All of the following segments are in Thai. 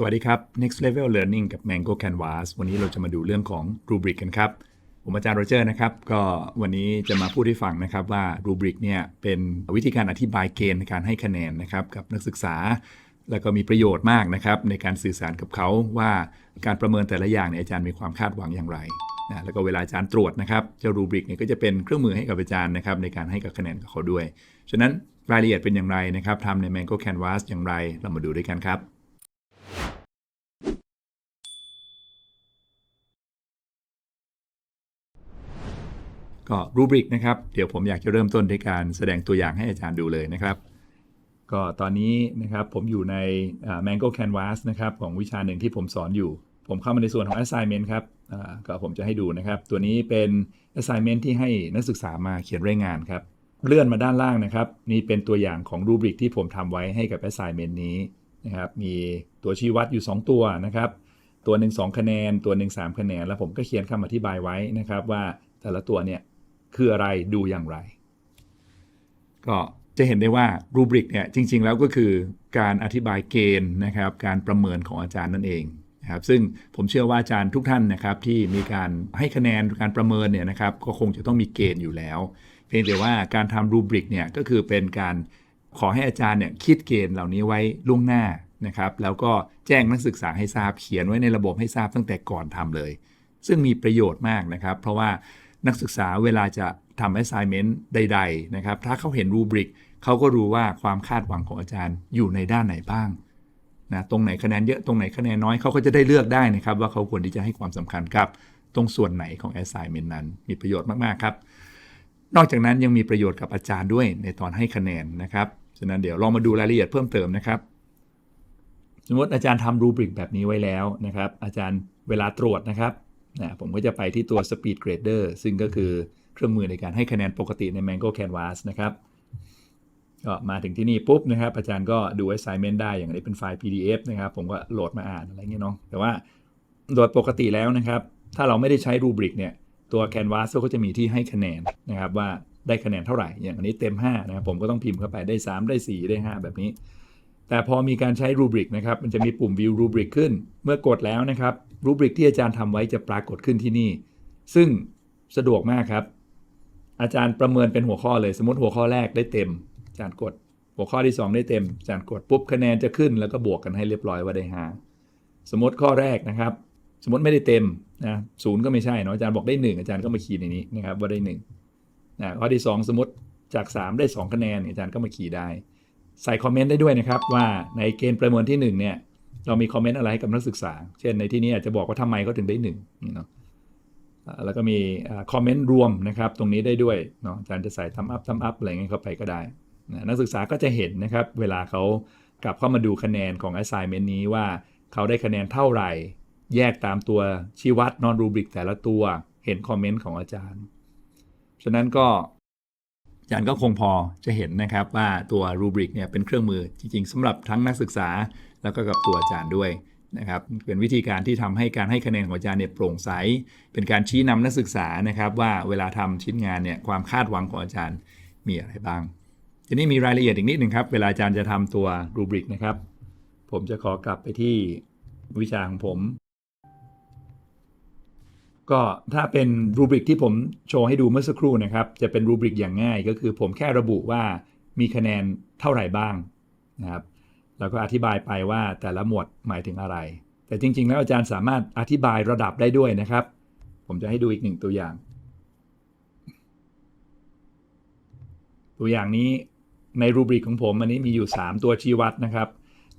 สวัสดีครับ Next Level Learning กับ Mango Canvas วันนี้เราจะมาดูเรื่องของ Rubric กันครับ ผมอาจารย์โรเจอร์นะครับ ก็วันนี้จะมาพูดให้ฟังนะครับว่า Rubric เนี่ยเป็นวิธีการอธิบายเกณฑ์ในการให้คะแนนนะครับกับนักศึกษา แล้วก็มีประโยชน์มากนะครับในการสื่อสารกับเขาว่าการประเมินแต่ละอย่างเนี่ยอาจารย์มีความคาดหวังอย่างไรนะแล้วก็เวลาอาจารย์ตรวจนะครับเจ้ารูบริกเนี่ยก็จะเป็นเครื่องมือให้กับอาจารย์นะครับในการให้กับคะแนนกับเขาด้วย ฉะนั้นรายละเอียดเป็นอย่างไรนะครับทำใน Mango Canvas อย่างไรเรามาดูด้วยกันครับ ก็รูบริกนะครับ เดี๋ยวผมอยากจะเริ่มต้นด้วยการแสดงตัวอย่างให้อาจารย์ดูเลยนะครับ ก็ตอนนี้นะครับผมอยู่ใน Mango Canvas นะครับของวิชาหนึ่งที่ผมสอนอยู่ ผมเข้ามาในส่วนของ assignment ครับก็ผมจะให้ดูนะครับ ตัวนี้เป็น assignment ที่ให้นักศึกษามาเขียนรายงานครับ เลื่อนมาด้านล่างนะครับ นี่เป็นตัวอย่างของรูบริกที่ผมทำไว้ให้กับ assignment นี้นะครับมีตัวชี้วัดอยู่ 2 ตัวนะครับตัวหนึ่ง2คะแนน ตัวหนึ่ง3คะแนน แล้วผมก็เขียนคำอธิบายไว้นะครับ ว่าแต่ละตัวเนี่ย คืออะไรดูอย่างไร ก็จะเห็นได้ว่ารูบริกเนี่ยจริง ๆ แล้วก็คือการอธิบายเกณฑ์นะครับการประเมินของอาจารย์นั่นเองนะครับซึ่งผมเชื่อว่าอาจารย์ทุกท่านนะครับที่มีการให้คะแนนการประเมินเนี่ยนะครับก็คงจะต้องมีเกณฑ์อยู่แล้ว เพียงแต่ว่าการทำรูบริกเนี่ยก็คือเป็นการขอให้อาจารย์เนี่ยคิดเกณฑ์เหล่านี้ไว้ล่วงหน้านะครับแล้วก็แจ้งนักศึกษาให้ทราบเขียนไว้ในระบบให้ทราบตั้งแต่ก่อนทำเลย ซึ่งมีประโยชน์มากนะครับ เพราะว่า นักศึกษาเวลาจะทำ assignment ใด ๆ นะครับ ถ้าเขาเห็นรูบริกเขาก็รู้ว่าความคาดหวังของอาจารย์อยู่ในด้านไหนบ้างนะตรงไหนคะแนนเยอะตรงไหนคะแนนน้อยเขาก็จะได้เลือกได้นะครับ ว่าเขาควรที่จะให้ความสำคัญกับ ตรงส่วนไหนของ assignment นั้น มีประโยชน์มาก ๆ ครับ นอกจากนั้นยังมีประโยชน์กับอาจารย์ด้วยในตอนให้คะแนนนะครับฉะนั้นเดี๋ยวลองมาดูรายละเอียดเพิ่มเติมนะครับสมมติอาจารย์ทำรูบริกแบบนี้ไว้แล้วนะครับ อาจารย์เวลาตรวจนะครับ นะผมก็จะไปที่ตัว Speed Grader ซึ่งก็คือเครื่องมือในการให้คะแนนปกติใน Mango Canvas นะครับก็มาถึงที่นี่ปุ๊บนะครับ อาจารย์ก็ดู assignment ได้อย่างนี้เป็นไฟล์ PDF นะครับ ผมก็โหลดมาอ่านอะไรเงี้ยเนาะแต่ว่าโดยปกติแล้วนะครับ ถ้าเราไม่ได้ใช้รูบริกเนี่ย ตัว Canvas ก็จะมีที่ให้คะแนนนะครับว่าได้คะแนนเท่าไหร่ อย่างอันนี้เต็ม 5 นะครับผมก็ต้องพิมพ์เข้าไปได้ 3 ได้ 4 ได้ 5 แบบนี้ แต่พอมีการใช้รูบริกนะครับ มันจะมีปุ่ม view rubric ขึ้น เมื่อกดแล้วนะครับ รูบริกที่อาจารย์ทำไว้จะปรากฏขึ้นที่นี่ ซึ่งสะดวกมากครับ อาจารย์ประเมินเป็นหัวข้อเลย สมมติหัวข้อแรกได้เต็ม อาจารย์กด หัวข้อที่ 2 ได้เต็ม อาจารย์กดปุ๊บคะแนนจะขึ้น แล้วก็บวกกันให้เรียบร้อยว่าได้ห้าสมมติข้อแรกนะครับ สมมติไม่ได้เต็มนะศูนย์ก็ไม่ใช่เนาะ อาจารย์บอกได้ 1 อาจารย์ก็มาคีย์ในนี้นะครับว่าได้1นะข้อที่ 2 สมมติจาก 3 ได้ 2 คะแนนอาจารย์ก็มาคีย์ได้ ใส่คอมเมนต์ได้ด้วยนะครับ ว่าในเกณฑ์ประเมินที่ 1 เนี่ย เรามีคอมเมนต์อะไรให้กับนักศึกษา เช่นในที่นี้อาจจะบอกว่าทำไมเขาถึงได้1นี่เนาะแล้วก็มีคอมเมนต์รวมนะครับ ตรงนี้ได้ด้วยเนาะอาจารย์จะใส่ทำอัพทำอัพอะไรเงี้ยเข้าไปก็ได้นะนักศึกษาก็จะเห็นนะครับ เวลาเขากลับเข้ามาดูคะแนนของ assignment นี้ว่าเขาได้คะแนนเท่าไหร่ แยกตามตัวชี้วัดนอนรูบริกแต่ละตัวเห็นคอมเมนต์ของอาจารย์ ฉะนั้นก็ อาจารย์ก็คงพอจะเห็นนะครับว่าตัวรูบริกเนี่ยเป็นเครื่องมือจริง ๆสำหรับทั้งนักศึกษาแล้วก็กับตัวอาจารย์ด้วยนะครับเป็นวิธีการที่ทำให้การให้คะแนนของอาจารย์เนี่ยโปร่งใส เป็นการชี้นำนักศึกษานะครับว่าเวลาทำชิ้นงานเนี่ยความคาดหวังของอาจารย์มีอะไรบ้าง ทีนี้มีรายละเอียดอีกนิดหนึ่งครับ เวลาอาจารย์จะทำตัวรูบริกนะครับ ผมจะขอกลับไปที่วิชาของผม ก็ถ้าเป็นรูบริกที่ผมโชว์ให้ดูเมื่อสักครู่นะครับ จะเป็นรูบริกอย่างง่ายก็คือผมแค่ระบุว่ามีคะแนนเท่าไหร่บ้างนะครับแล้วก็อธิบายไปว่าแต่ละหมวดหมายถึงอะไร แต่จริง ๆ แล้วอาจารย์สามารถอธิบายระดับได้ด้วยนะครับ ผมจะให้ดูอีกหนึ่งตัวอย่าง ตัวอย่างนี้ในรูบริกของผมอันนี้มีอยู่ 3 ตัวชี้วัดนะครับ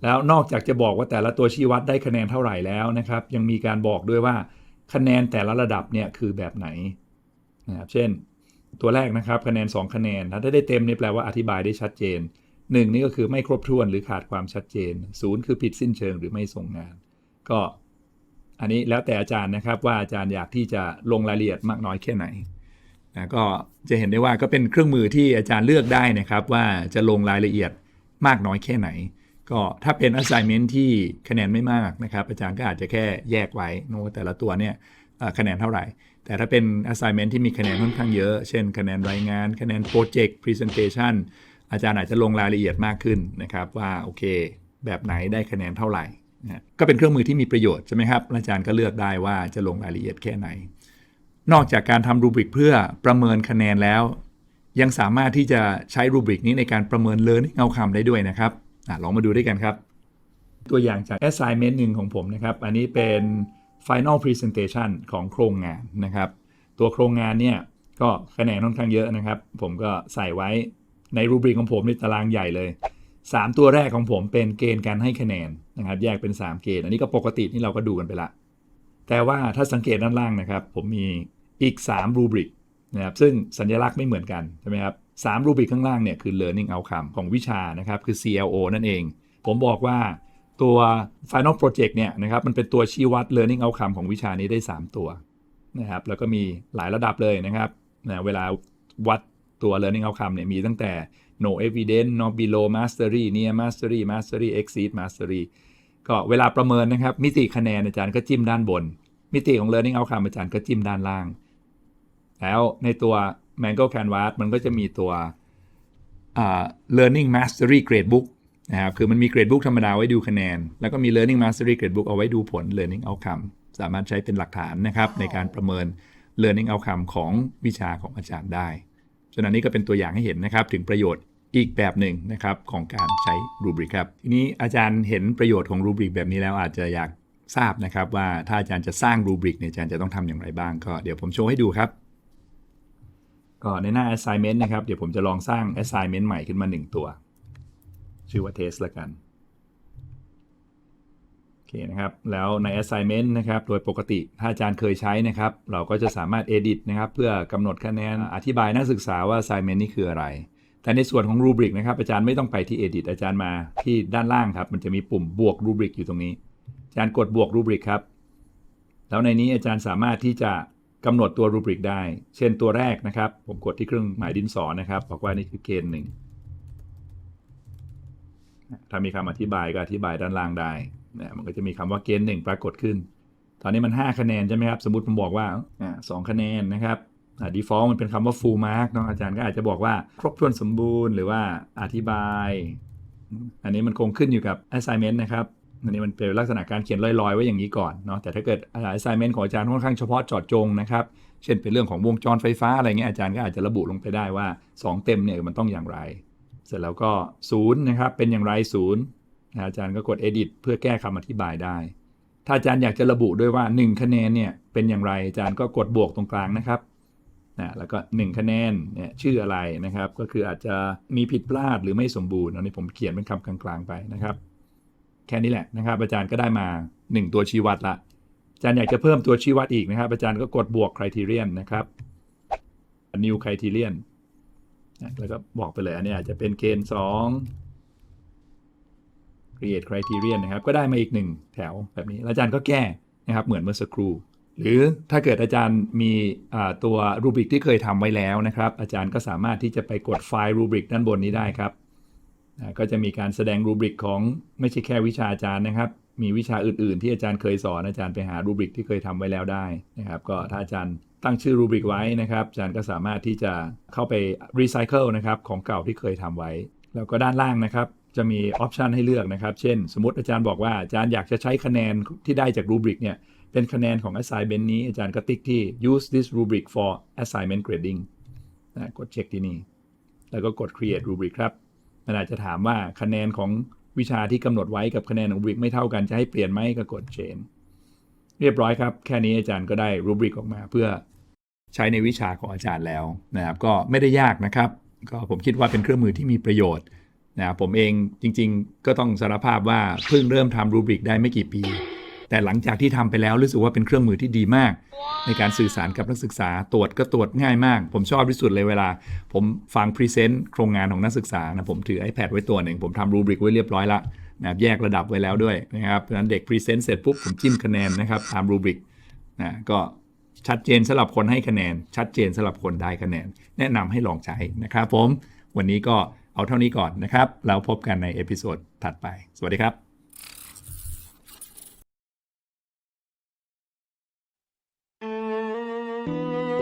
แล้วนอกจากจะบอกว่าแต่ละตัวชี้วัดได้คะแนนเท่าไหร่แล้วนะครับ ยังมีการบอกด้วยว่า คะแนนแต่ละระดับเนี่ยคือแบบไหนนะครับเช่น ตัวแรกนะครับคะแนน 2 คะแนนถ้าได้เต็มนี่แปลว่าอธิบายได้ชัดเจน 1 นี่ก็คือไม่ครบถ้วนหรือขาดความชัดเจน 0 คือผิดสิ้นเชิงหรือไม่ส่งงาน ก็อันนี้แล้วแต่อาจารย์นะครับว่าอาจารย์อยากที่จะลงรายละเอียดมากน้อยแค่ไหนนะก็จะเห็นได้ว่าก็เป็นเครื่องมือที่อาจารย์เลือกได้นะครับ ว่าจะลงรายละเอียดมากน้อยแค่ไหน ก็ถ้าเป็น assignment ที่คะแนนไม่มากนะครับ อาจารย์ก็อาจจะแค่แยกไว้นะว่าแต่ละตัวเนี่ยคะแนนเท่าไหร่ แต่ถ้าเป็น assignment ที่มีคะแนนค่อนข้างเยอะ เช่น คะแนนรายงาน คะแนน project presentation อาจารย์อาจจะลงรายละเอียดมากขึ้นนะครับ ว่าโอเค แบบไหนได้คะแนนเท่าไหร่นะก็เป็นเครื่องมือที่มีประโยชน์ใช่ไหมครับอาจารย์ก็เลือกได้ว่าจะลงรายละเอียดแค่ไหน นอกจากการทำรูบริกเพื่อประเมินคะแนนแล้ว ยังสามารถที่จะใช้รูบริกนี้ในการประเมิน learning outcome ได้ด้วยนะครับ อลองมาดูด้วยกันครับ ตัวอย่างจาก assignment หนึ่งของผมนะครับ อันนี้เป็น final presentation ของโครงงานนะครับ ตัวโครงงานเนี่ยก็คะแนนค่อนข้างเยอะนะครับ ผมก็ใส่ไว้ในรูบริกของผมในตารางใหญ่เลย 3 ตัวแรกของผมเป็นเกณฑ์การให้คะแนนนะครับ แยกเป็น 3 เกณฑ์ อันนี้ก็ปกติที่เราก็ดูกันไปละ แต่ว่าถ้าสังเกตด้านล่างนะครับ ผมมีอีก3รูบริกนะครับซึ่งสัญลักษณ์ไม่เหมือนกันใช่ไหมครับ สามรูบิกข้างล่างเนี่ยคือ learning outcome ของวิชานะครับคือ CLO นั่นเอง ผมบอกว่าตัว final project เนี่ยนะครับมันเป็นตัวชี้วัด learning outcome ของวิชานี้ได้ 3 ตัวนะครับแล้วก็มีหลายระดับเลยนะครับนะเวลาวัดตัว learning outcome เนี่ยมีตั้งแต่ no evidence no below mastery near mastery mastery exceed mastery ก็เวลาประเมินนะครับ มิติคะแนนอาจารย์ก็จิ้มด้านบน มิติของ learning outcome อาจารย์ก็จิ้มด้านล่าง แล้วในตัว Mango Canvas มันก็จะมีตัว learning mastery gradebook นะครับ คือมันมี gradebook ธรรมดาไว้ดูคะแนน แล้วก็มี learning mastery gradebook เอาไว้ดูผล learning outcome สามารถใช้เป็นหลักฐานนะครับในการประเมิน learning outcome ของวิชาของอาจารย์ได้ ฉะนั้นนี้ก็เป็นตัวอย่างให้เห็นนะครับ ถึงประโยชน์อีกแบบหนึ่งนะครับของการใช้รูบริกครับ ทีนี้อาจารย์เห็นประโยชน์ของรูบริกแบบนี้แล้วอาจจะอยากทราบนะครับว่าถ้าอาจารย์จะสร้างรูบริกเนี่ยอาจารย์จะต้องทำอย่างไรบ้างก็เดี๋ยวผมโชว์ให้ดูครับ ก็ในหน้า assignment นะครับ เดี๋ยวผมจะลองสร้าง assignment ใหม่ขึ้นมา 1 ตัว ชื่อว่า test ละกันโอเคนะครับ แล้วใน assignment นะครับ โดยปกติถ้าอาจารย์เคยใช้นะครับ เราก็จะสามารถ edit นะครับ เพื่อกำหนดคะแนนอธิบายนักศึกษาว่า assignment นี้คืออะไร แต่ในส่วนของ rubric นะครับ อาจารย์ไม่ต้องไปที่ edit อาจารย์มาที่ด้านล่างครับ มันจะมีปุ่มบวก rubric อยู่ตรงนี้ อาจารย์กดบวก rubric ครับ แล้วในนี้อาจารย์สามารถที่จะ กำหนดตัวรูบริกได้ เช่นตัวแรกนะครับ ผมกดที่เครื่องหมายดินสอนะครับ บอกว่านี่คือเกณฑ์หนึ่งถ้ามีคำอธิบายก็อธิบายด้านล่างได้นะมันก็จะมีคำว่าเกณฑ์หนึ่งปรากฏขึ้น ตอนนี้มัน 5 คะแนนใช่ไหมครับ สมมติผมบอกว่าสองคะแนนนะครับอ่า default มันเป็นคำว่า full mark เนาะอาจารย์ก็อาจจะบอกว่า ครบถ้วนสมบูรณ์หรือว่าอธิบาย อันนี้มันคงขึ้นอยู่กับ assignment นะครับ อันนี้มันเป็นลักษณะการเขียนลอยๆ ไว้อย่างนี้ก่อนเนาะแต่ถ้าเกิด assignment ของอาจารย์ค่อนข้างเฉพาะเจาะจงนะครับ เช่นเป็นเรื่องของวงจรไฟฟ้าอะไรเงี้ยอาจารย์ก็อาจจะระบุลงไปได้ว่า 2 เต็มเนี่ยมันต้องอย่างไร เสร็จแล้วก็0นะครับเป็นอย่างไร0นะอาจารย์ก็กด edit เพื่อแก้คำอธิบายได้ ถ้าอาจารย์อยากจะระบุด้วยว่า 1 คะแนนเนี่ยเป็นอย่างไรอาจารย์ก็กดบวกตรงกลางนะครับนะแล้วก็ 1 คะแนนเนี่ยชื่ออะไรนะครับ ก็คืออาจจะมีผิดพลาดหรือไม่สมบูรณ์อันนี้ผมเขียนเป็นคำกลางๆไปนะครับ แค่นี้แหละนะครับ อาจารย์ก็ได้มา 1 ตัวชี้วัดละอาจารย์อยากจะเพิ่มตัวชี้วัดอีกนะครับ อาจารย์ก็กดบวก criterion นะครับ new criterion นะแล้วก็บอกไปเลยอันนี้อาจจะเป็นเกณฑ์ 2 create criterion นะครับ ก็ได้มาอีก 1 แถวแบบนี้แล้วอาจารย์ก็แก้นะครับเหมือนเมื่อสักครู่หรือถ้าเกิดอาจารย์มีตัวรูบริกที่เคยทำไว้แล้วนะครับ อาจารย์ก็สามารถที่จะไปกดไฟล์รูบริกด้านบนนี้ได้ครับ ก็จะมีการแสดงรูบริกของไม่ใช่แค่วิชาอาจารย์นะครับ มีวิชาอื่นๆ ที่อาจารย์เคยสอนอาจารย์ไปหารูบริกที่เคยทำไว้แล้วได้นะครับ ก็ถ้าอาจารย์ตั้งชื่อรูบริกไว้นะครับ อาจารย์ก็สามารถที่จะเข้าไปรีไซเคิลนะครับของเก่าที่เคยทำไว้ แล้วก็ด้านล่างนะครับจะมีออปชันให้เลือกนะครับ เช่น สมมติอาจารย์บอกว่าอาจารย์อยากจะใช้คะแนนที่ได้จากรูบริกเนี่ยเป็นคะแนนของ assignment นี้อาจารย์ก็ติ๊กที่ use this rubric for assignment grading นะกดเช็คที่นี่ แล้วก็กด create rubric ครับ มันอาจจะถามว่าคะแนนของวิชาที่กำหนดไว้กับคะแนนของรูบริกไม่เท่ากันจะให้เปลี่ยนไหมก็กด change เรียบร้อยครับ แค่นี้อาจารย์ก็ได้รูบริกออกมาเพื่อใช้ในวิชาของอาจารย์แล้วนะครับ ก็ไม่ได้ยากนะครับ ก็ผมคิดว่าเป็นเครื่องมือที่มีประโยชน์นะผมเองจริง ๆ ก็ต้องสารภาพว่าเพิ่งเริ่มทำรูบริกได้ไม่กี่ปี แต่หลังจากที่ทำไปแล้วรู้สึกว่าเป็นเครื่องมือที่ดีมาก ในการสื่อสารกับนักศึกษาตรวจก็ตรวจง่ายมาก ผมชอบที่สุดเลยเวลา ผมฟังพรีเซนต์โครงงานของนักศึกษานะผมถือ iPad ไว้ตัวหนึ่งผมทำรูบริกไว้เรียบร้อยละนะแยกระดับไว้แล้วด้วยนะครับเพราะฉะนั้นเด็กพรีเซนต์เสร็จปุ๊บผมจิ้มคะแนนนะครับตามรูบริกนะก็ชัดเจนสำหรับคนให้คะแนน ชัดเจนสำหรับคนได้คะแนน แนะนำให้ลองใช้นะครับผมวันนี้ก็เอาเท่านี้ก่อนนะครับ แล้วพบกันในเอพิโซดถัดไป สวัสดีครับ Música